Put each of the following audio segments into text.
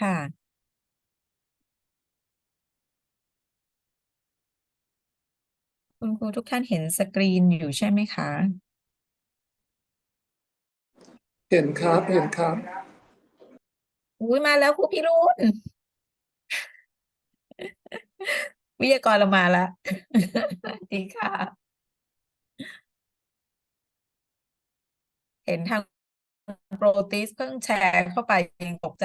ค่ะ คุณครูทุกท่านเห็นสกรีนอยู่ใช่ไหมคะ เห็นครับ เห็นครับ อุ้ยมาแล้วครูพิรุณ วิทยากรเรามาแล้วดีค่ะ เห็นทางโปรติสเพิ่งแชร์เข้าไปยังตกใจ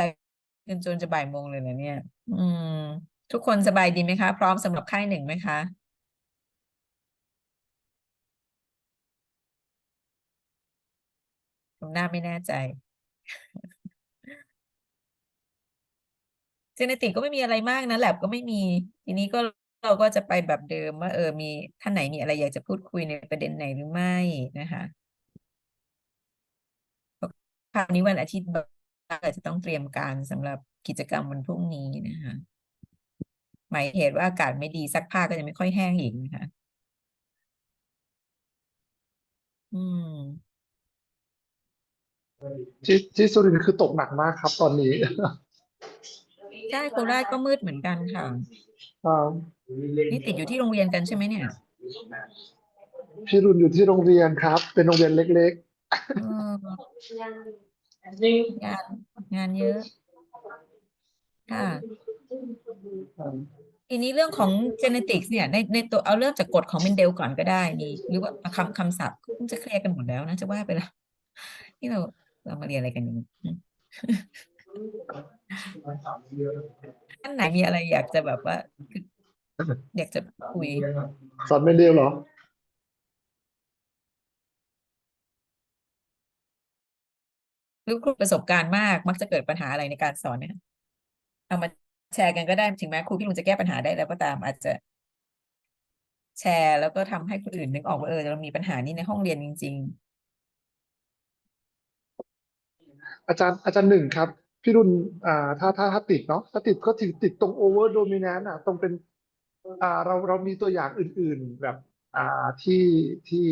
จนจนจะบ่ายโมงเลยนะเนี่ย อืม ทุกคนสบายดีไหมคะ พร้อมสำหรับค่ายหนึ่งไหมคะ ผมหน้าไม่แน่ใจเจเนติกก็ไม่มีอะไรมากนะแลบก็ไม่มี ทีนี้ก็เราก็จะไปแบบเดิมว่าเออมีท่านไหนมีอะไรอยากจะพูดคุยในประเด็นไหนหรือไม่นะคะคราวนี้วันอาทิตย์บ่าย อาจจะต้องเตรียมการสำหรับกิจกรรมวันพรุ่งนี้นะคะหมายเหตุว่าอากาศไม่ดีซักผ้าก็จะไม่ค่อยแห้งอีกนะคะ อืม ที่ที่สุรินทร์คือตกหนักมากครับตอนนี้ ใช่โคราชก็มืดเหมือนกันค่ะอ่านี่ติดอยู่ที่โรงเรียนกันใช่ไหมเนี่ยพี่รุนอยู่ที่โรงเรียนครับ เป็นโรงเรียนเล็ก เออ งานงานเยอะ ค่ะๆอ่าทีนี้เรื่องของ genetics เนี่ย ในในตัวเอาเริ่มจากกฎของเมนเดลก่อนก็ได้มีหรือว่าคำคำศัพท์คงจะเคลียร์กันหมดแล้วนะ จะว่าไปแล้วนี่เราเรามาเรียนอะไรกันอย่างนี้อืมท่านไหนมีอะไรอยากจะแบบว่าออยากจะคุย สอนเมนเดลเหรอ รือครูประสบการณ์มาก มักจะเกิดปัญหาอะไรในการสอนเนี่ยเอามาแชร์กันก็ได้ถึงแม้ครูพี่ลุงจะแก้ปัญหาได้แล้วก็ตามอาจจะแชร์แล้วก็ทำให้คนอื่นนึกออกว่าเออเรามีปัญหานี้ในห้องเรียนจริง ๆ อาจารย์อาจารย์หนึ่งครับ พี่รุนอ่าถ้าถ้าถ้าติดเนาะถ้าติดก็ติดติดตรงโอเวอร์โดมิ a น t อะตรงเป็นอ่าเราเรามีตัวอย่างอื่น ๆ แบบ อ่าที่ที่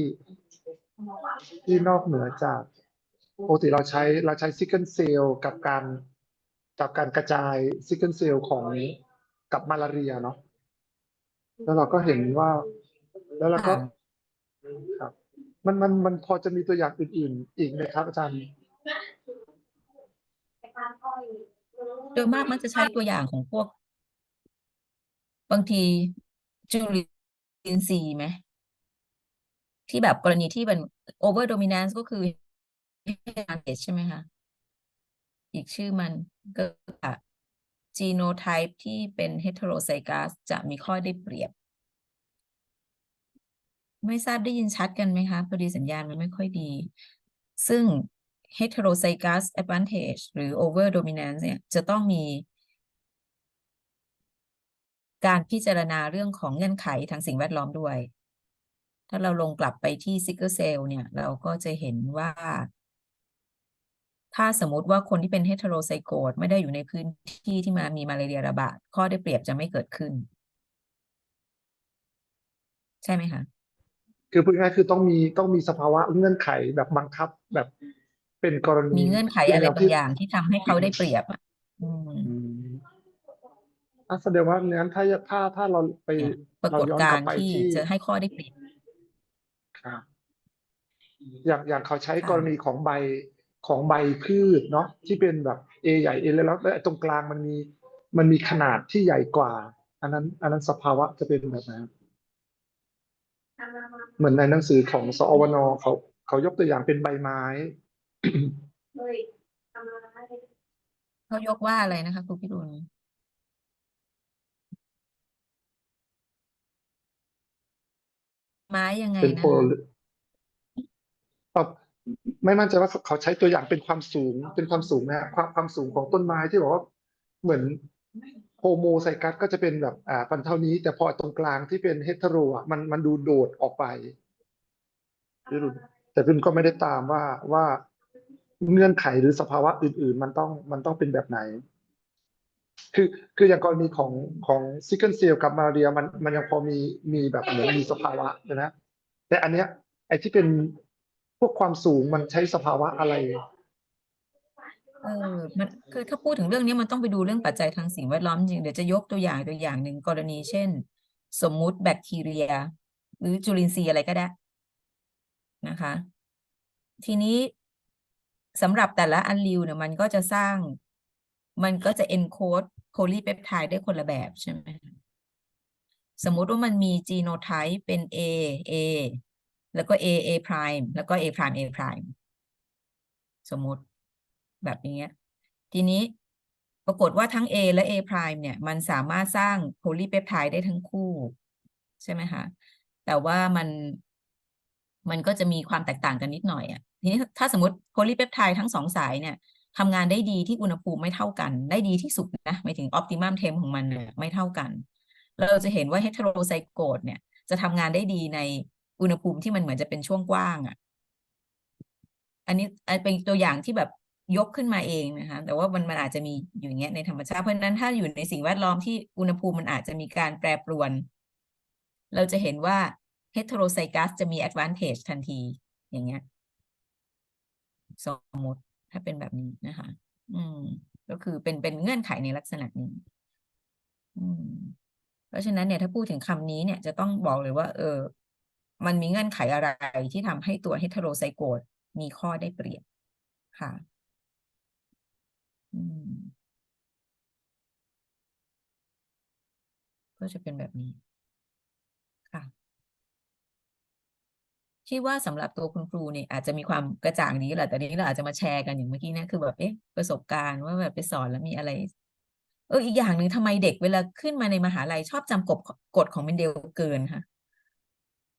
ที่นอกเหนือจาก ปกติเราใช้เราใช้ซิกเกิลเซลกับการกับการกระจายซิกเกิลเซลของกับมาลาเรียเนาะแล้วเราก็เห็นว่า แล้วเราก็ค่ะครับ มันมันมันพอจะมีตัวอย่างอื่นๆ อีกไหมครับ อาจารย์ๆโดยมากมักจะใช้ตัวอย่างของพวก บางทีจุลินทรีย์ไหมที่แบบกรณีที่เป็น over dominance ก็คือ advantage ใช่ไหมคะ อีกชื่อมันก็ genotype ที่เป็น heterozygous จะมีข้อได้เปรียบ ไม่ทราบได้ยินชัดกันไหมคะพอดีสัญญาณมันไม่ค่อยดี ซึ่ง heterozygous advantage หรือ over dominance เนี่ยจะต้องมี การพิจารณาเรื่องของเงื่อนไขทางสิ่งแวดล้อมด้วย ถ้าเราลงกลับไปที่ sickle cell เนี่ย เราก็จะเห็นว่า ถ้าสมมติว่าคนที่เป็น heterozygote ไม่ได้อยู่ในพื้นที่ที่มามีมาลาเรียระบาด ข้อได้เปรียบจะไม่เกิดขึ้น ใช่ไหมคะ คือพูดง่ายๆคือต้องมีต้องมีสภาวะเงื่อนไขแบบบังคับแบบเป็นกรณีมีเงื่อนไขที่อะไรเราบาที่งอย่างที่ทำให้เขาได้เปรียบอะอืมอืมอะแสดงว่างั้นถ้าถ้าถ้าเราไปเนี่ยปราเรากฏย้อนกากลัรบณ์ไปที่ที่จะให้ข้อได้เปรียบครับอย่างอย่างเขาใช้ค่ะกรณีของใบ ของใบพืชเนาะที่เป็นแบบ A ใหญ่ A แล้วแล้วตรงกลางมันมีมันมีขนาดที่ใหญ่กว่า อันนั้น อันนั้นสภาวะจะเป็นแบบนั้นเหมือนในหนังสือของสอวนเขาเขายกตัวอย่างเป็นใบไม้เขายกว่าอะไรนะคะครูพิรุณไม้ยังไงเป็นนะโพลแบบ ไม่มั่นใจว่าเขาใช้ตัวอย่างเป็นความสูงเป็นความสูงนะฮะความความสูงของต้นไม้ที่บอกว่าเหมือนโฮโมไซกัสก็จะเป็นแบบอ่าปันเท่านี้ แต่พอตรงกลางที่เป็นเฮตโรอะมันมันดูโดดออกไปพี่รุ่นแต่พี่รุ่นก็ไม่ได้ตามว่าว่าเงื่อนไขหรือสภาวะอื่น ๆ มันต้องมันต้องเป็นแบบไหน คือคืออย่างกรณีของของซิกเกิลเซลกับมาลาเรียมันมันยังพอมีมีแบบเหมือนมีสภาวะนะแต่อันเนี้ยไอ้ที่เป็น พวกความสูงมันใช้สภาวะอะไร เออมันคือถ้าพูดถึงเรื่องนี้มันต้องไปดูเรื่องปัจจัยทางสิ่งแวดล้อมจริงเดี๋ยวจะยกตัวอย่างตัวอย่างหนึ่งกรณีเช่น สมมุติแบคทีเรีย หรือจุลินทรีย์อะไรก็ได้นะคะ ทีนี้สำหรับแต่ละอันลิวเนี่ยมันก็จะสร้าง มันก็จะ encode โพลีเปปไทด์ได้คนละแบบใช่ไหมสมมุติว่ามันมีจีโนไทป์เป็น A A แล้วก็ A A prime แล้วก็ A prime A prime สมมติแบบนี้ทีนี้ปรากฏว่าทั้ง A และ A prime เนี่ย มันสามารถสร้างโพลีเปปไทด์ได้ทั้งคู่ ใช่ไหมคะ แต่ว่ามันมันก็จะมีความแตกต่างกันนิดหน่อยอะทีนี้ถ้าสมมติโพลีเปปไทด์ทั้งสองสายเนี่ยทำงานได้ดีที่อุณหภูมิไม่เท่ากัน ได้ดีที่สุดนะหมายถึงออ t ติมัมเทมของมันไม่เท่ากัน เราจะเห็นว่าเฮตโรไซโกตเนี่ย จะทำงานได้ดีใน อุณหภูมิที่มันเหมือนจะเป็นช่วงกว้างอะ อันนี้อันเป็นตัวอย่างที่แบบยกขึ้นมาเองนะคะ แต่ว่ามันมันอาจจะมีอยู่อย่างเงี้ยในธรรมชาติ เพราะฉะนั้นถ้าอยู่ในสิ่งแวดล้อมที่อุณหภูมิมันอาจจะมีการแปรปรวน เราจะเห็นว่า heterozygous จะมี advantage ทันที อย่างเงี้ย สมมติถ้าเป็นแบบนี้นะคะ อืม ก็คือเป็นเป็นเงื่อนไขในลักษณะนี้ อืม เพราะฉะนั้นเนี่ยถ้าพูดถึงคำนี้เนี่ยจะต้องบอกเลยว่า เออ มันมีเงื่อนไขอะไรที่ทำให้ตัว heterozygote มีข้อได้เปรียบค่ะก็จะเป็นแบบนี้ค่ะคิดว่าสำหรับตัวคุณครูเนี่ยอาจจะมีความกระจ่างนี้แหละแต่ทีนี้เราอาจจะมาแชร์กันอย่างเมื่อกี้นะคือแบบเอ๊ะประสบการณ์ว่าแบบไปสอนแล้วมีอะไร เอออีกอย่างหนึ่งทำไมเด็กเวลาขึ้นมาในมหาลัยชอบจำกฎกฎของเมนเดลเกินค่ะ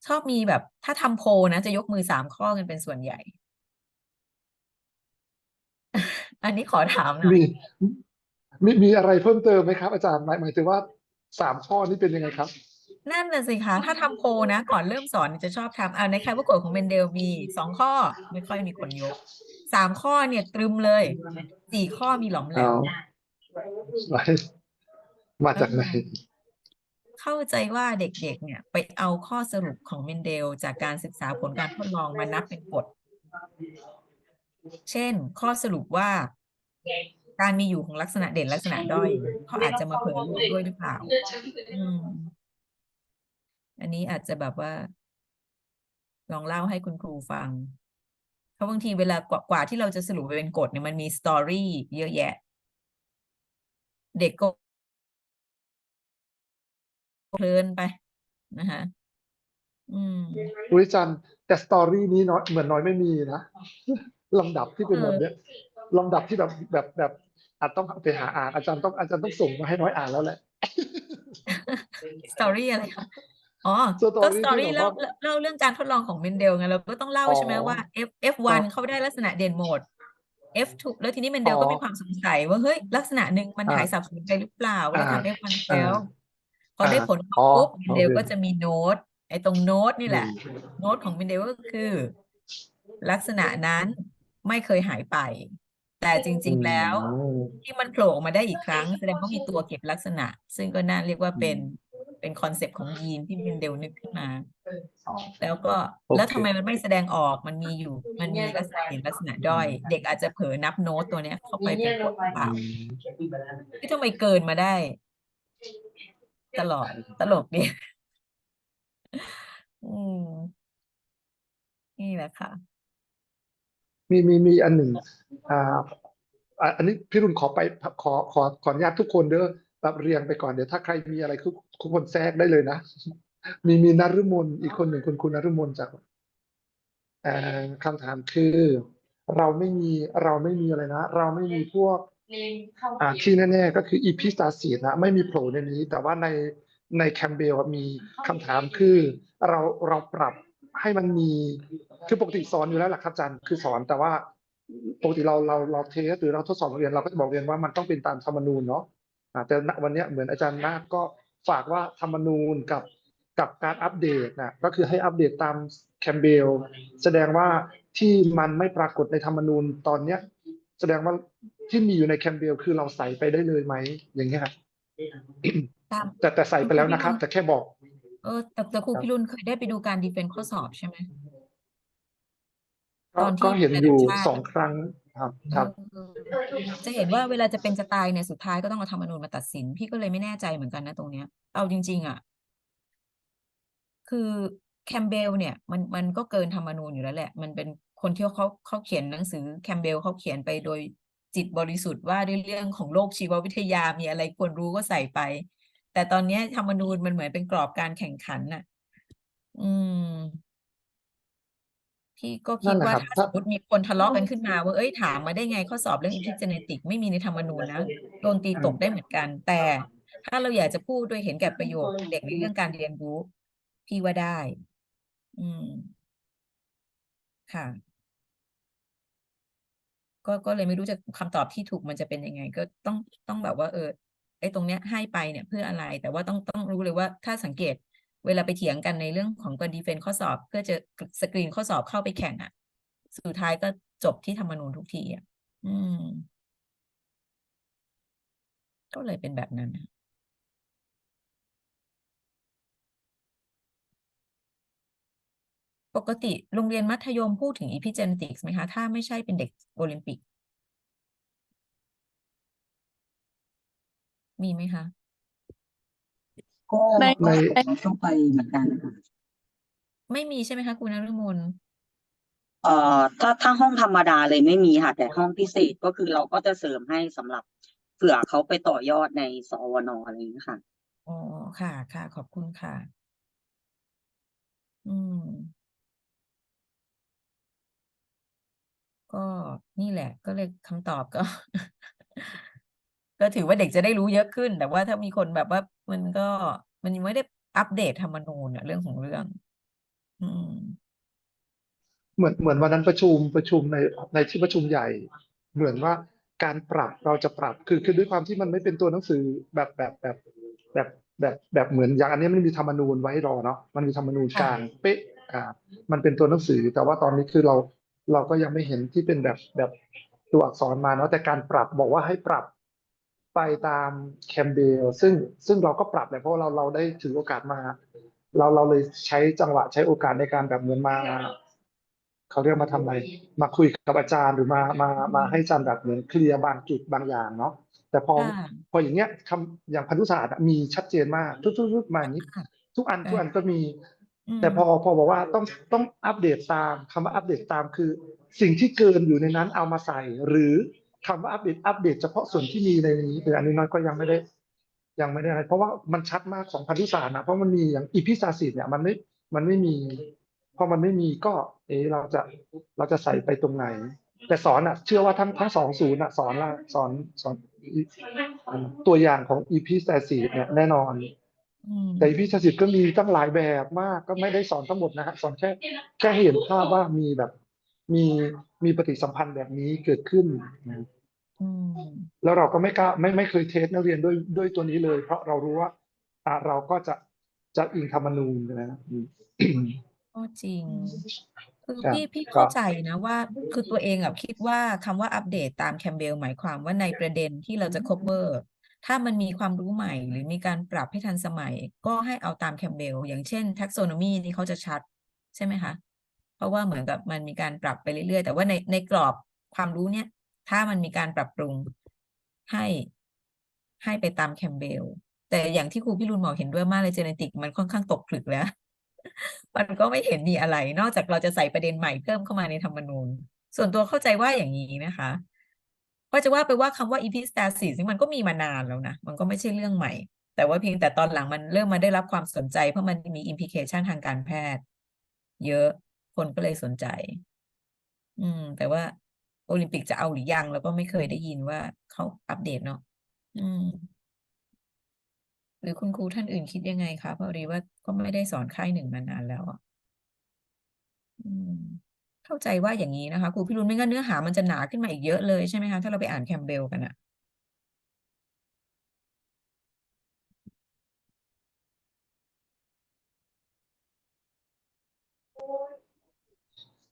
ชอบมีแบบ ถ้าทำโพลนะจะยกมือสามข้อกันเป็นส่วนใหญ่ อันนี้ขอถามหน่อยมีมีมีอะไรเพิ่มเติมไหมครับ อาจารย์หมายหมายถึงว่าสามข้อนี้เป็นยังไงครับนั่นน่ะสิคะถ้าทำโพลนะ ก่อนเริ่มสอนจะชอบทำอ่าในใครว่ากฎของเมนเดลมีสองข้อ ไม่ค่อยมีคนยกสามข้อเนี่ยตรึมเลยสี่ข้อมีหลอมแหลเอามมาจากไหน เข้าใจว่าเด็กๆ เนี่ย ไปเอาข้อสรุปของเมนเดล จากการศึกษาผลการทดลองมานับเป็นกฎ เช่น ข้อสรุปว่า การมีอยู่ของลักษณะเด่นลักษณะด้อยเขาอาจจะมาเผยรวมด้วยหรือเปล่าอืมอันนี้อาจจะแบบว่า ลองเล่าให้คุณครูฟัง เพราะบางทีเวลากว่ากว่าที่เราจะสรุปไปเป็นกฎเนี่ยมันมีสตอรี่เยอะแยะ เด็กก็ เพลินไปนะคะอืม อุ้ยอาจารย์แต่สตอรี่นี้น้อยเหมือนน้อยไม่มีนะลำดับที่เป็นแบบเนี้ยลำดับที่แบบแบบแบบอาจต้องไปหาอ่านอาจารย์ต้องอาจารย์ต้องส่งมาให้น้อยอ่านแล้วแหละ สตอรี่อะไรคะอ๋อ Story ก็สตอรี่ที่เล่าแบบว่าเล่าเรื่องการทดลองของเมนเดลไงเราก็ต้องเล่าอ๋อใช่ไหมว่า F F1 อ๋อเขาได้ลักษณะเด่นหมด F2 แล้วทีนี้เมนเดลอ๋อก็มีความสงสัยว่าเฮ้ยลักษณะหนึ่งมันอ่าหายสับสนไปหรือเปล่าแล้วอ่า ทำ F1 อ่าแล้ว พอได้อ่าผลมาอ๋อปุ๊บเมนเดลโอเคก็จะมีโน้ตไอ้ตรงโน้ตนี่แหละอืมโน้ตของเมนเดลก็คือ ลักษณะนั้นไม่เคยหายไป แต่จริง ๆแล้วอืมที่มันโผล่ออกมาได้อีกครั้ง แสดงว่ามีตัวเก็บลักษณะ ซึ่งก็น่าเรียกว่าเป็นเป็นคอนเซปต์ของยีนที่เมนเดลนึกขึ้นมา แล้วก็โอเค แล้วทำไมมันไม่แสดงออกมันมีอยู่ มันมีลักษณะเด่นลักษณะด้อย เด็กอาจจะเผลอนับโน้ตตัวเนี้ยเข้าไปเป็นกฎหรือเปล่าที่ทำไมเกินมาได้ ตลอด ตลกดีอืมนี่แหละค่ะ มีมีมีอันหนึ่งอ่าอะอันนี้พี่รุ่นขอไปขอขอขออนุญาตทุกคนเด้อแบบเรียงไปก่อนเดี๋ยวถ้าใครมีอะไรทุกทุกคนแทรกได้เลยนะ มีมีนฤมลอีกคนหนึ่งคุณคุณนฤมลจากเอ่อคำถามคือ เราไม่มีเราไม่มีอะไรนะ เราไม่มีพวก อ่าที่แน่ๆก็คืออีพิสตาซีนะไม่มีโผล่ในนี้ แต่ว่าในในแคมเบลมีคำถามคือเราเราปรับให้มันมีคือปกติสอนอยู่แล้วแหละครับอาจารย์คือสอนแต่ว่าปกติเราเราเราเทสหรือเราทดสอบโรงเรียนเราก็จะบอกเรียนว่ามันต้องเป็นตามธรรมนูญเนาะอ่าแต่ณวันเนี้ยเหมือนอาจารย์นาคก็ฝากว่าธรรมนูญกับกับการอัปเดตนะก็คือให้อัปเดตตามแคมเบลแสดงว่าที่มันไม่ปรากฏในธรรมนูญตอนเนี้ย แสดงว่าที่มีอยู่ในแคมเบลคือเราใส่ไปได้เลยไหมอย่างเงี้ยครับตามแต่แต่ใส่ไปแล้วนะครับ แต่แค่บอก เออแต่แต่ครูครับพิรุณเคยได้ไปดูการดีเฟนต์ข้อสอบใช่ไหมก็ตอนที่ก็เห็นอยู่ระดับชาติสองครั้งครับครับเออจะเห็นว่าเวลาจะเป็นจะตายเนี่ยสุดท้ายก็ต้องเอาธรรมนูญมาตัดสิน พี่ก็เลยไม่แน่ใจเหมือนกันนะตรงเนี้ย เอาจริง ๆ อะ คือแคมเบลเนี่ย มันมันก็เกินธรรมนูญอยู่แล้วแหละ มันเป็น คนที่เขาเขาเขียนหนังสือแคมเบลเขาเขียนไปโดยจิตบริสุทธิ์ว่าด้วยเรื่องของโลกชีววิทยามีอะไรควรรู้ก็ใส่ไป แต่ตอนเนี้ยธรรมนูญมันเหมือนเป็นกรอบการแข่งขันน่ะ อืมพี่ก็คินั่ดนแหละว่าครับถ้าสถ้ามมติมีคนทะเลาะกันขึ้นมาว่าเอ้ยถามมาได้ไงข้อสอบเรื่อง epigenetic ไม่มีในธรรมนูญนะโดนตีตกได้เหมือนกัน แต่ถ้าเราอยากจะพูดโดยเห็นแก่ประโยชน์เด็กในเรื่องการเรียนรู้ พี่ว่าได้ อืม ค่ะ ก็ก็เลยไม่รู้จะคำตอบที่ถูกมันจะเป็นยังไง ก็ต้องต้องแบบว่าเออไอ้ตรงเนี้ยให้ไปเนี่ยเพื่ออะไร แต่ว่าต้องต้องรู้เลยว่าถ้าสังเกตเวลาไปเถียงกันในเรื่องของการดีเฟนต์ข้อสอบเพื่อจะสกรีนข้อสอบเข้าไปแข่งอะ สุดท้ายก็จบที่ธรรมนูญทุกทีอะอืม ก็เลยเป็นแบบนั้นนะ ปกติโรงเรียนมัธยมพูดถึง epigenetics ไหมคะ ถ้าไม่ใช่เป็นเด็กโอลิมปิก มีไหมคะ ก็ในในต้องไปเหมือนกันนะคะไม่มีใช่ไหมคะคุณนฤมลเอ่อถ้าถ้าห้องธรรมดาเลยไม่มีค่ะ แต่ห้องพิเศษก็คือเราก็จะเสริมให้สำหรับเผื่อเขาไปต่อยอดในสวนอะไรอย่างนี้ยค่ะ อ๋อค่ะค่ะ ขอบคุณค่ะ อืม ก็นี่แหละ ก็เลยคำตอบก็ ก็ถือว่าเด็กจะได้รู้เยอะขึ้น แต่ว่าถ้ามีคนแบบว่ามันก็มันยังไม่ได้อัปเดตธรรมนูญอะเรื่องของเรื่อง อืม เหมือนเหมือนวันนั้นประชุมประชุมในในที่ประชุมใหญ่ เหมือนว่าการปรับเราจะปรับคือคือด้วยความที่มันไม่เป็นตัวหนังสือแบบแบบแบบแบบแบบแบบเหมือนอย่างอันนี้มันมีธรรมนูญไว้รอเนาะมันมีธรรมนูญกลางเป๊ะอ่า มันเป็นตัวหนังสือ แต่ว่าตอนนี้คือเรา เราก็ยังไม่เห็นที่เป็นแบบแบบตัวอักษรมาเนาะแต่การปรับบอกว่าให้ปรับไปตามแคมเบลซึ่งซึ่งเราก็ปรับแหละเพราะว่าเราเราได้ถือโอกาสมา เราเราเลยใช้จังหวะใช้โอกาสในการแบบเหมือนมาเขาเรียกมาทำอะไร มาคุยกับอาจารย์หรือมามามาให้อาจารย์แบบเหมือนเคลียร์บางจุดบางอย่างเนาะแต่พอค่ะพออย่างเงี้ยคำอย่างพันธุศาสตร์อะมีชัดเจนมากทุกๆๆมาอย่างนี้ค่ะทุกอันใช่ทุกอันก็มีอืม แต่พอพอบอกว่าต้องต้องอัปเดตตามคำว่าอัปเดตตามคือ สิ่งที่เกินอยู่ในนั้นเอามาใส่ หรือคำว่าอัปเดตอัปเดตเฉพาะส่วนที่มีในนี้แต่อันนี้น้อยก็ยังไม่ได้ ยังไม่ได้อะไรเพราะว่ามันชัดมากของพันธุศาสตร์นะเพราะมันมีอย่างอีพิซาซิดเนี่ยมันไม่มันไม่มีพอมันไม่มีก็ เอะเราจะเราจะใส่ไปตรงไหน แต่สอนอะ เชื่อว่าทั้งทั้งสองศูนย์อะสอนละสอนสอนตัวอย่างของอีพิซาซิดเนี่ยแน่นอน แต่อีพิซาซิดก็มีตั้งหลายแบบมาก ก็ไม่ได้สอนทั้งหมดนะฮะสอนแค่แค่ให้เห็นภาพว่ามีแบบ มีมีปฏิสัมพันธ์แบบนี้เกิดขึ้นนะอืมแล้วเราก็ไม่กล้าไม่ไม่เคยเทสนักเรียนด้วยด้วยตัวนี้เลย เพราะเรารู้ว่าอะเราก็จะจะอิงธรรมนูญนะอืมก็จริง คือครับพี่พี่ก็เข้าใจนะว่า คือตัวเองอะคิดว่าคำว่าอัปเดตตามแคมเบลหมายความว่าในประเด็นที่เราจะ cover ถ้ามันมีความรู้ใหม่หรือมีการปรับให้ทันสมัย ก็ให้เอาตามแคมเบลอย่างเช่น taxonomy นี่เขาจะชัดใช่ไหมคะเพราะว่าเหมือนกับมันมีการปรับไปเรื่อยๆ แต่ว่าในในกรอบความรู้เนี่ย ถ้ามันมีการปรับปรุงให้ให้ไปตามแคมเบลแต่อย่างที่ครูพี่รุนบอเห็นด้วยมากเลยเจเนติกมันค่อนข้างตกผลึกแล้ว มันก็ไม่เห็นมีอะไร นอกจากเราจะใส่ประเด็นใหม่เพิ่มเข้ามาในธรรมนูญ ส่วนตัวเข้าใจว่าอย่างนี้นะคะ ก็จะว่าไปว่าคำว่า epistasis นี่มันก็มีมานานแล้วนะ มันก็ไม่ใช่เรื่องใหม่ แต่ว่าเพียงแต่ตอนหลังมันเริ่มมาได้รับความสนใจ เพราะมันมี implication ทางการแพทย์ เยอะคนก็เลยสนใจ อืม แต่ว่าโอลิมปิกจะเอาหรือยังเราก็ไม่เคยได้ยินว่าเขาอัปเดตเนาะอืม หรือคุณครูท่านอื่นคิดยังไงคะพอดีว่าก็ไม่ได้สอนค่ายหนึ่งมานานแล้วอะ อืม เข้าใจว่าอย่างนี้นะคะครูพี่รุนไม่งั้นเนื้อหามันจะหนาขึ้นมาอีกเยอะเลยใช่ไหมคะถ้าเราไปอ่านแคมเบลกันอะ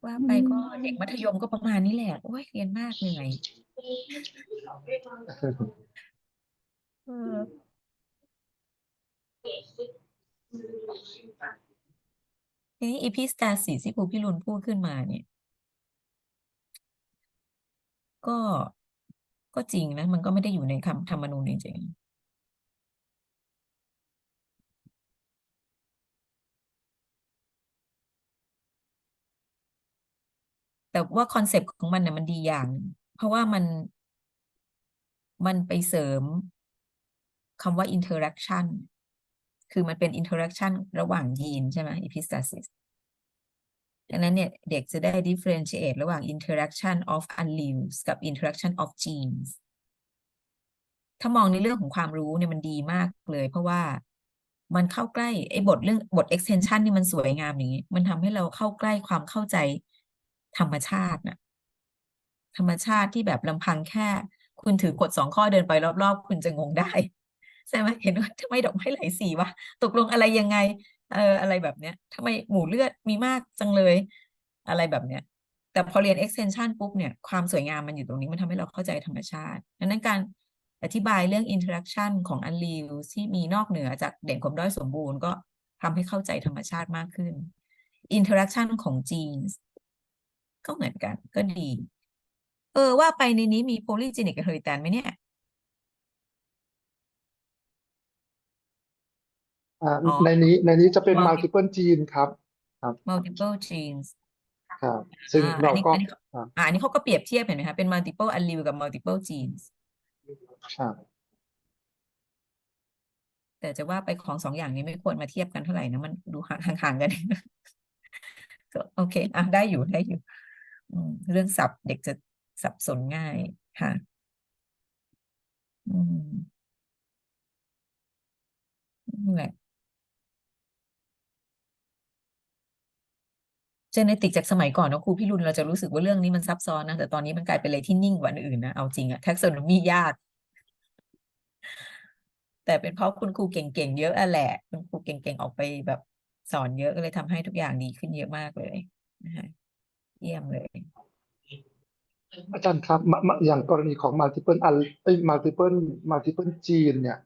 ว่าไปก็เด็กมัธยมก็ประมาณนี้แหละโอ้ยเรียนมากเหนื่อยเออ ทีนี้อีพิสตาสีที่ครูพี่รุนพูดขึ้นมาเนี่ย ก็ก็จริงนะ มันก็ไม่ได้อยู่ในคำธรรมนูญจริงๆแต่ว่าคอนเซปต์ของมันเนี่ยมันดีอย่างหนึ่งเพราะว่ามันมันไปเสริมคำว่า interaction คือมันเป็น interaction ระหว่างยีนใช่ไหม epistasis ดังนั้นเนี่ยเด็กจะได้ differentiate ระหว่าง interaction of alleles กับ interaction of genes ถ้ามองในเรื่องของความรู้เนี่ยมันดีมากเลย เพราะว่ามันเข้าใกล้ไอ้บทเรื่องบท extension นี่มันสวยงามอย่างนี้ มันทำให้เราเข้าใกล้ความเข้าใจธรรมชาติน่ะธรรมชาติที่แบบลำพังแค่ คุณถือกฎสองข้อเดินไปรอบๆ คุณจะงงได้ ใช่ไหมเห็นว่าทำไมดอกไม้หลายสีวะตกลงอะไรยังไง เอออะไรแบบเนี้ยทำไมหมู่เลือดมีมากจังเลย อะไรแบบเนี้ยแต่พอเรียน extension ปุ๊บเนี่ยความสวยงามมันอยู่ตรงนี้มันทำให้เราเข้าใจธรรมชาติดังนั้นการอธิบายเรื่อง interaction ของ allele ที่มีนอกเหนือจากเด่นความด้อยสมบูรณ์ก็ทำให้เข้าใจธรรมชาติมากขึ้น interaction ของ genes ก็เหมือนกันก็ดี เออว่าไปในนี้มี polygenic inheritance ไหมเนี่ย อ่าอ๋อ ในนี้ในนี้จะเป็น Multi- multiple gene ครับ multiple genes ครับ ซึ่งอ่าเราอันนี้ก็อันนี้อ่าอ่าอันนี้เขาก็เปรียบเทียบเห็นไหมคะเป็น multiple allele กับ multiple genes ใช่แต่จะว่าไปของสองอย่างนี้ไม่ควรมาเทียบกันเท่าไหร่นะ มันดูห่างห่างๆกัน ก็โอเคอะได้อยู่ได้อยู่อืมเรื่องศัพท์เด็กจะสับสนง่ายค่ะ อืมนั่นแหละ เจเนติกจากสมัยก่อนนะครูพี่รุนเราจะรู้สึกว่าเรื่องนี้มันซับซ้อนนะ แต่ตอนนี้มันกลายเป็นอะไรที่นิ่งกว่าอันอื่นนะ เอาจริงอะแท็กซอนมียาก แต่เป็นเพราะคุณครูเก่งๆเยอะอะแหละ คุณครูเก่งๆออกไปแบบสอนเยอะก็เลยทำให้ทุกอย่างดีขึ้นเยอะมากเลยนะคะเยี่ยมเลย อาจารย์ครับมะมะอย่างกรณีของ multiple อันเอ้ย multiple multiple gene เนี่ย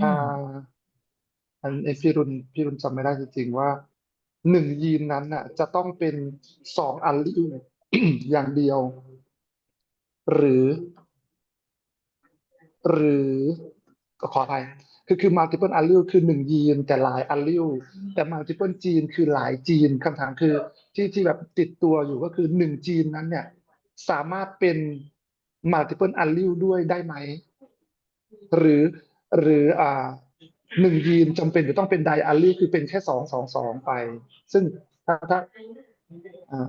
อืมอ่า อันเอยพี่รุนพี่รุนจำไม่ได้จริงๆว่า หนึ่งยีนนั้นน่ะ จะต้องเป็นสองอัลลีลอย่างเดียว หรือ หรือขออภัยคือคือ multiple allele คือหนึ่งยีน แต่หลาย allele แต่ multiple gene คือหลายจีนคำถามคือ ที่ที่แบบติดตัวอยู่ก็คือหนึ่งจีนนั้น เนี่ย สามารถเป็น multiple allele ด้วยได้ไหม หรือหรืออ่า หนึ่งยีนจำเป็นจะต้องเป็นไดอะลีคือเป็นแค่สองสองสองไป ซึ่งถ้าถ้าอ่า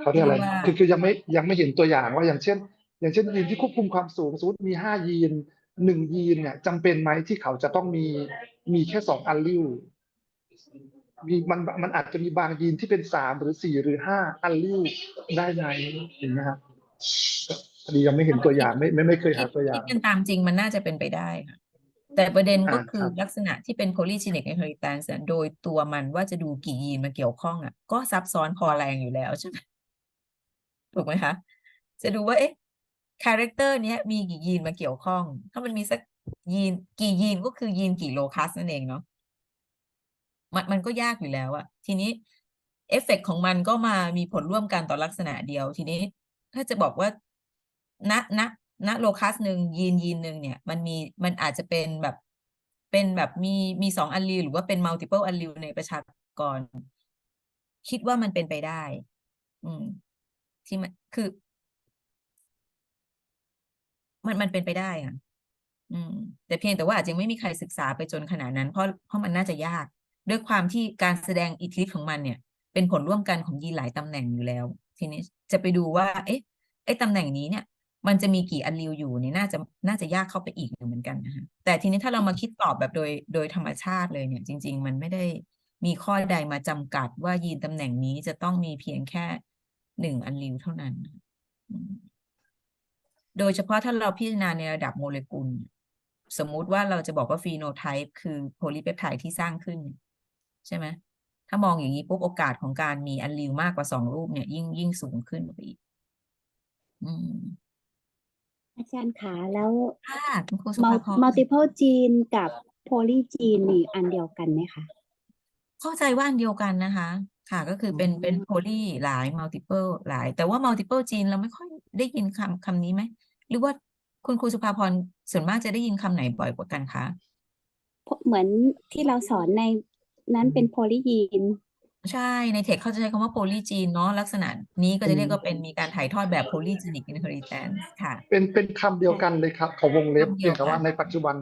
เขาเรียกอะไรเรียกว่าคือคือยังไม่ยังไม่เห็นตัวอย่างว่าอย่างเช่น อย่างเช่นยีนที่ควบคุมความสูงสมมติมีห้ายีนหนึ่งยีนเนี่ยจำเป็นไหมที่เขาจะต้องมีมีแค่สองอัลลิวมีมันมันอาจจะมีบางยีนที่เป็นสามหรือสี่หรือห้าอัลลิวได้ไหมเห็นไหมครับพอดียังไม่เห็นตัวอย่างไม่ไม่ไม่เคยหาตัวอย่างคิดกันตามจริงมันน่าจะเป็นไปได้ค่ะ แต่ประเด็นก็อ่าคือครับลักษณะที่เป็น polygenic inheritance อะโดยตัวมันว่าจะดูกี่ยีนมาเกี่ยวข้องอะ ก็ซับซ้อนพอแรงอยู่แล้วใช่ไหมถูกไหมคะ จะดูว่าเอ๊ะคาแรคเตอร์เนี้ยมีกี่ยีนมาเกี่ยวข้อง ถ้ามันมีสักยีนกี่ยีนก็คือยีนกี่โลคัสนั่นเองเนาะมันมันก็ยากอยู่แล้วอะทีนี้เอฟเฟกต์ของมันก็มามีผลร่วมกันต่อลักษณะเดียว ทีนี้ ถ้าจะบอกว่าณณ ณโลคัสหนึ่งยีนยีนหนึ่งเนี่ย มันมีมันอาจจะเป็นแบบเป็นแบบมีมีสองอัลลีลหรือว่าเป็น multiple อัลลีลในประชากร คิดว่ามันเป็นไปได้ อืม ที่มันคือ มันมันเป็นไปได้อะ อืม แต่เพียงแต่ว่าอาจจะไม่มีใครศึกษาไปจนขนาดนั้น เพราะเพราะมันน่าจะยาก ด้วยความที่การแสดงอิทธิฤทธิ์ของมันเนี่ย เป็นผลร่วมกันของยีนหลายตำแหน่งอยู่แล้ว ทีนี้จะไปดูว่า เอ๊ะไอ้ตำแหน่งนี้เนี่ย มันจะมีกี่อัลลีลอยู่เนี่ยน่าจะน่าจะยากเข้าไปอีกเหมือนกันนะคะแต่ทีนี้ถ้าเรามาคิดตอบแบบโดยโดยธรรมชาติเลยเนี่ย จริง ๆ มันไม่ได้มีข้อใดมาจำกัดว่ายีนตำแหน่งนี้จะต้องมีเพียงแค่หนึ่งอัลลีลเท่านั้นอืมโดยเฉพาะถ้าเราพิจารณาในระดับโมเลกุล สมมุติว่าเราจะบอกว่าฟีโนไทป์คือโพลีเปปไทด์ที่สร้างขึ้น ใช่ไหมถ้ามองอย่างนี้ปุ๊บโอกาสของการมีอัลลีลมากกว่าสองรูปเนี่ย ยิ่งยิ่งสูงขึ้นไปอีก อืม อาจารย์คะแล้วค่ะคุณครูสุมัลภาพร multiple gene กับ poly gene นี่อันเดียวกันไหมคะเข้าใจว่าอันเดียวกันนะคะ ค่ะก็คือเป็นอ๋อเป็นโพลีหลาย multiple หลาย แต่ว่า multiple gene เราไม่ค่อยได้ยินคำคำนี้ไหม หรือว่าคุณครูสุภาพรส่วนมากจะได้ยินคำไหนบ่อยกว่ากันคะ เหมือนที่เราสอนในนั้นเป็นโพลียีน ใช่ ในเทคเขาจะใช้คำว่าโพลีจีนเนาะ ลักษณะนี้ก็จะเรียกว่าเป็นมีการถ่ายทอดแบบโพลีจีนิกอินเฮอริแทนค่ะ เป็นเป็นคำเดียวกันเลยครับเขาวงเล็บคำเดีเพียยวงแต่ว่ากันในปัจจุบัน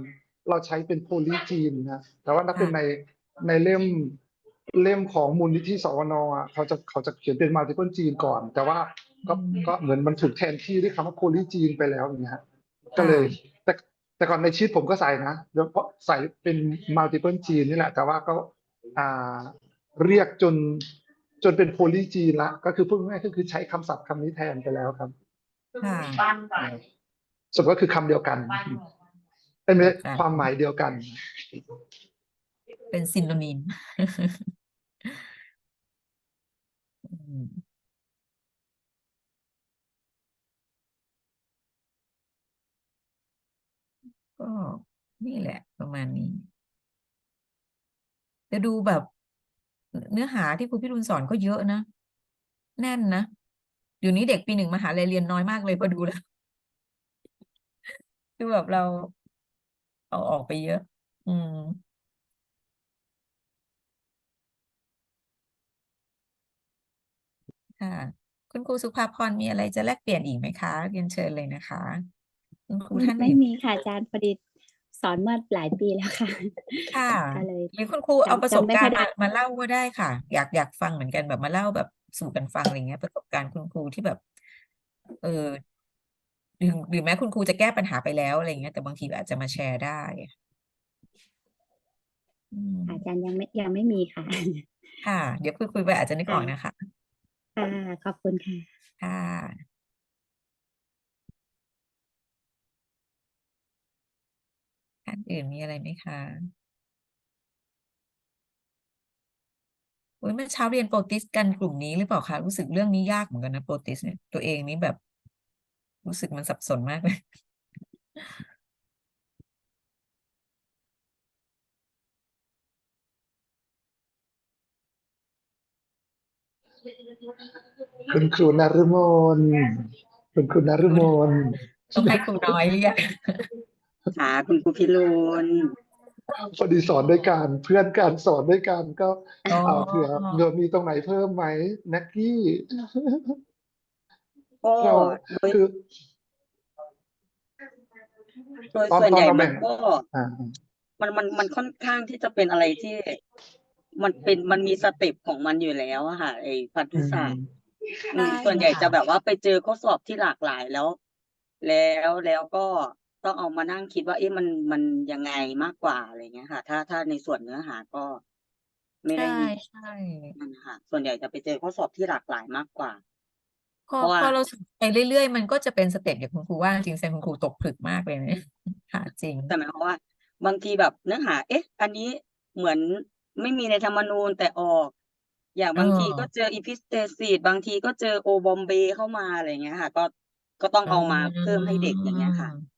เราใช้เป็นโพลีจีนนะแต่ว่าถ้าค่ะเป็นในในเล่มเล่มของมูลนิธิสวนอะเขาจะเขาจะเขียนเป็นมัลติเ e จีนก่อน แต่ว่าก็ก็เหมือนมันถูกแทนที่ด้วยคำว่าโพลีจีนไปแล้วอย่างเงี้ยฮะก็เลย แต่แต่ก่อนในชีตผมก็ใส่นะเดี๋ยวเพราะใส่เป็นมัลติเ e จีนนี่แหละ แต่ว่าก็อ่า เรียกจนจนเป็นโพลีจีนละ ก็คือพูดง่ายๆก็คือใช้คำศัพท์คำนี้แทนไปแล้วครับค่ะสุดก็คือคำเดียวกันเป็นไม่ใช่ค่ะความหมายเดียวกัน เป็นซินโนนิมอืมก็นี่แหละประมาณนี้ จะดูแบบ เนื้อหาที่ครูพี่รุนสอนก็เยอะนะ แน่นนะเดี๋ยวนี้เด็กปีหนึ่งมหาลัยเรียนน้อยมากเลยพอดูแล้วคือแบบเราเอาออกไปเยอะ อืม ค่ะ คุณครูสุภาพรมีอะไรจะแลกเปลี่ยนอีกไหมคะ เรียนเชิญเลยนะคะ คุณครูท่านไม่มีค่ะอาจารย์พอดี สอนเมื่อหลายปีแล้วค่ะ ค่ะก็เลยหรือคุณครูเอาจำประสบจำไม่กาค่รอยณ์ได้มามาเล่าก็ได้ค่ะ อยากอยากฟังเหมือนกันแบบมาเล่าแบบสู่กันฟังอะไรเงี้ย ประสบการณ์คุณครูที่แบบ เออหรือหรือแม้คุณครูจะแก้ปัญหาไปแล้วอะไรเงี้ยแต่บางทีอาจจะมาแชร์ได้อืมอาจารย์ยังไม่ยังไม่มีค่ะ ค่ะ เดี๋ยวคุยคุยไปอาจจะนึกออกนะคะ ค่ะ ขอบคุณค่ะ ค่ะานอื่นมีอะไรไหมคะโอ้ยเมื่อเช้าเรียนโปรติสกันกลุ่มนี้หรือเปล่าคะรู้สึกเรื่องนี้ยากเหมือนกันนะโปรติสเนี่ยตัวเองนี่แบบ รู้สึกมันสับสนมากเลยคุณครูนฤมลคุณครูนฤมลต้องให้ครูน้อยเรียก ค่ะคุณครูพิรุณพอดีสอนด้วยกันเพื่อนกันสอนด้วยกันก็อ๋อเอาเผื่อเผื่อมีตรงไหนเพิ่มไหมแน็กกี้ก็เราโดยคือโดยตอนส่วนตอนใหญ่เรามัแบ่นงก็อ่ามันมันมันค่อนข้างที่จะเป็นอะไรที่ มันเป็นมันมีสเต็ปของมันอยู่แล้วอะค่ะไอ้พันธุศาสตร์อืมใช่ส่วนใหญ่ค่ะจะแบบว่าไปเจอข้อสอบที่หลากหลายแล้ว แล้วแล้วก็ ต้องเอามานั่งคิดว่า เอ๊ะมันมันยังไงมากกว่าอะไรเงี้ยค่ะ ถ้าถ้าในส่วนเนื้อหาก็ ไม่ได้ใช่ใช่นั่นค่ะ ส่วนใหญ่จะไปเจอข้อสอบที่หลากหลายมากกว่า พอเพราะว่า พอเราฝึกไปเรื่อยๆ มันก็จะเป็นสเต็ปอย่างคุณครูว่าจริงๆแซมคุณครูตกผลึกมากเลยเนี่ยค่ะจริง แต่หมายความว่า บางทีแบบเนื้อหา เอ๊ะ อันนี้เหมือนไม่มีในธรรมนูญแต่ออก อย่างบางทีเออก็เจออีพิสเตซีดบางทีก็เจอโอบอมเบเข้ามาอะไรเงี้ยค่ะ ก็ก็ต้องเอามาเพิ่มให้เด็กอย่างเงี้ยค่ะอ่า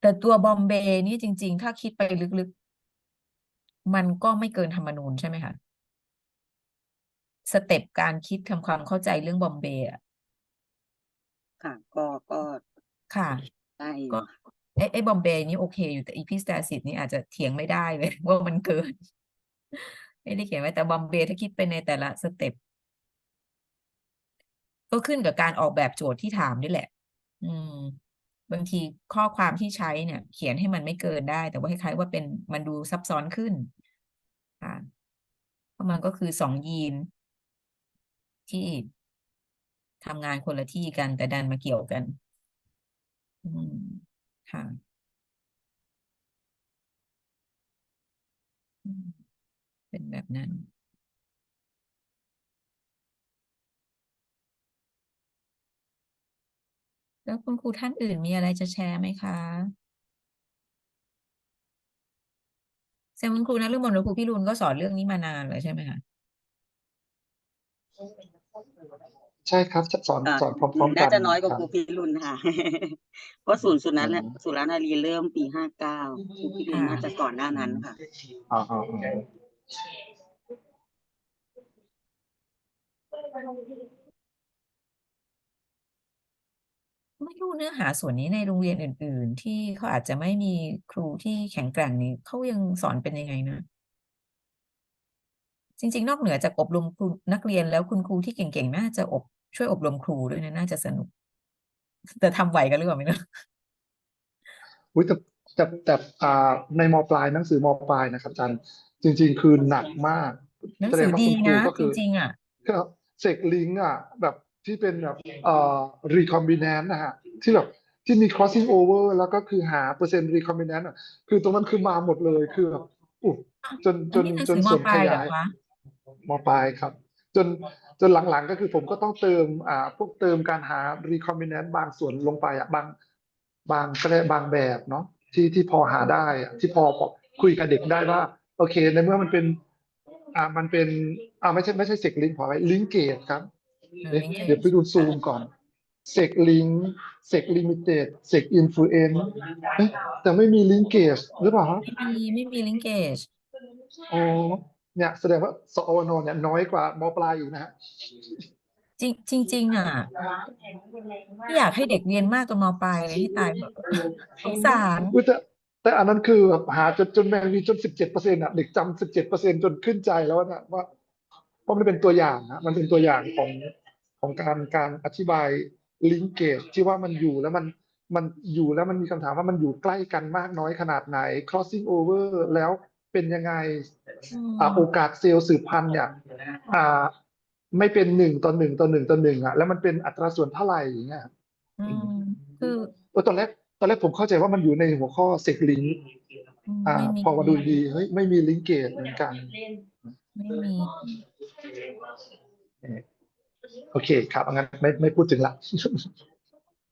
แต่ตัวบอมเบย์นี่จริง ๆ ถ้าคิดไปลึกๆ มันก็ไม่เกินธรรมนูญใช่ไหมคะสเต็ปการคิดทำความเข้าใจเรื่องบอมเบย์อะค่ะ ก็ก็ค่ะ ได้อยู่ก็ ไอ้ไอ้บอมเบย์นี่โอเคอยู่แต่อีพิสแตซิสนี่อาจจะเถียงไม่ได้เลย ว่ามันเกิน ไม่ได้เขียนไว้แต่บอมเบย์ถ้าคิดไปในแต่ละสเต็ปก็ขึ้นกับการออกแบบโจทย์ที่ถามนี่แหละ อืม บางทีข้อความที่ใช้เนี่ย เขียนให้มันไม่เกินได้ แต่ว่าคล้ายๆว่าเป็นมันดูซับซ้อนขึ้นค่ะเพราะมันก็คือสองยีน ที่ทำงานคนละที่กันแต่ดันมาเกี่ยวกัน อืมค่ะเป็นแบบนั้น แล้วคุณครูท่านอื่นมีอะไรจะแชร์ไหมคะแซมคุณครูนะเรื่องมนต์ครูพี่รุนก็สอนเรื่องนี้มานานเลยใช่ไหมคะใช่ครับสอนอ่าสอนพร้อมๆกัน่านจะน้อยกว่าครับครูพิรุณค่ะ เพราะศูนย์สุนันท์อืมสุรนารีเริ่มปีห้าเก้าครูพิรุณน่าจะก่อนหน้านั้นค่ะอ๋ออ๋อ ไม่รู้เนื้อหาส่วนนี้ในโรงเรียนอื่น ๆ ที่เขาอาจจะไม่มีครูที่แข็งแกร่งนี้เขายังสอนเป็นยังไงนะ จริง ๆ นอกเหนือจากอบรมครูนักเรียนแล้วคุณครูที่เก่งๆน่าจะอบช่วยอบรมครูด้วยนะน่าจะสนุก แต่ทำไหวกันหรือเปล่าไม่รู้อุ๊ยแต่แต่แต่อ่าในมปลายหนังสือมปลายนะครับอาจารย์จริง ๆ คือหนักมากหนังแสดสืงอว่าดีคุณครูนะก็จคือริงๆอะครับเสกลิงก์อะ แบบ ที่เป็นแบบเอ่อ recombinant นะฮะที่แบบที่มี crossing over แล้วก็คือหาเปอร์เซ็นต์ recombinant อะคือตรงนั้นคือมาหมดเลยคือแบบอุ๊ยจนจอันนนี้หนังจนสือมส่วนปขลายเหรยาอยคะมปลายครับ จนจนหลังๆก็คือผมก็ต้องเติมอ่าพวกเติมการหา recombinant บางส่วนลงไปอะบางบางก็ได้บางแบบเนาะที่ที่พอหาได้อะที่พอพอคุยกับเด็กได้ว่า โอเค ในเมื่อมันเป็น อ่ามันเป็นอ่าไม่ใช่ไม่ใช่เซกลิงขอไว้ลิงเกตครับ เออเอ๊ะ linkage เดี๋ยวไปดูซูมก่อนเซกลิงเซกลิมิเต็ดเซกอินฟลูเอนแต่ไม่มีลิงเกจหรือเปล่าฮะไม่มีไม่มี linkage อ๋อเนี่ยแสดงว่าสอวนเนี่ยน้อยกว่ามปลายอีกนะฮะจริงจริงๆอะไม่อยากให้เด็กเรียนมากจนมปลายเลยให้ตายเถอะสงสารอุ๊ยแต่แต่อันนั้นคือแบบหาจนจนแมงมีจนสิบเจ็ดเปอร์เซ็นต์อะเด็กจำสิบเจ็ดเปอร์เซ็นต์จนขึ้นใจแล้วนะว่าเพราะมันเป็นตัวอย่างนะมันเป็นตัวอย่างของ ของการการอธิบายลิงเกจที่ว่ามันอยู่แล้วมันมันอยู่แล้วมันมีคำถามว่ามันอยู่ใกล้กันมากน้อยขนาดไหน crossing over แล้วเป็นยังไงอืมอ่าโอกาสเซลล์สืบพันธุ์เนี่ยอ่าไม่เป็นหนึ่งต่อหนึ่งต่อหนึ่งต่อหนึ่งอะแล้วมันเป็นอัตราส่วนเท่าไหร่อย่างเงี้ยอืมคือเออตอนแรกตอนแรกผมเข้าใจว่ามันอยู่ในหัวข้อเซกลิงอืมอ่าไม่มีพอมาดูดีเฮ้ยไม่มีลิงเกจเหมือนกัน ไม่มี โอเคครับงั้นไม่ไม่พูดถึงละ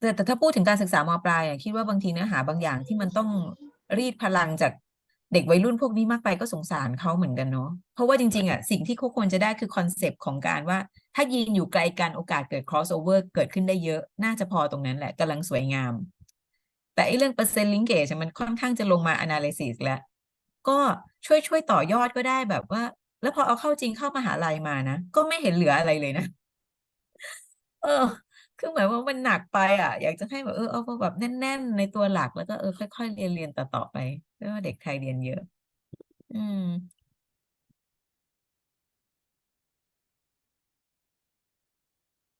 แต่แต่ถ้าพูดถึงการศึกษามปลายอะคิดว่าบางทีเนื้อหาบางอย่างที่มันต้องรีดพลังจากเด็กวัยรุ่นพวกนี้มากไปก็สงสารเขาเหมือนกันเนาะเพราะว่าจริงๆอะสิ่งที่เขาควรจะได้คือคอนเซปต์ของการว่า ถ้ายีนอยู่ไกลกันโอกาสเกิด crossover เกิดขึ้นได้เยอะ น่าจะพอตรงนั้นแหละกำลังสวยงาม แต่ไอ้เรื่องเปอร์เซ็นต์ลิงเกจมันค่อนข้างจะลงมา analysis แล้วก็ช่วยช่วยต่อยอดก็ได้แบบว่า แล้วพอเอาเข้าจริงเข้ามหาลัยมานะ ก็ไม่เห็นเหลืออะไรเลยนะ เออ คือหมายว่ามันหนักไปอะ อยากจะให้แบบเออเอาแบบแน่น ๆ ใน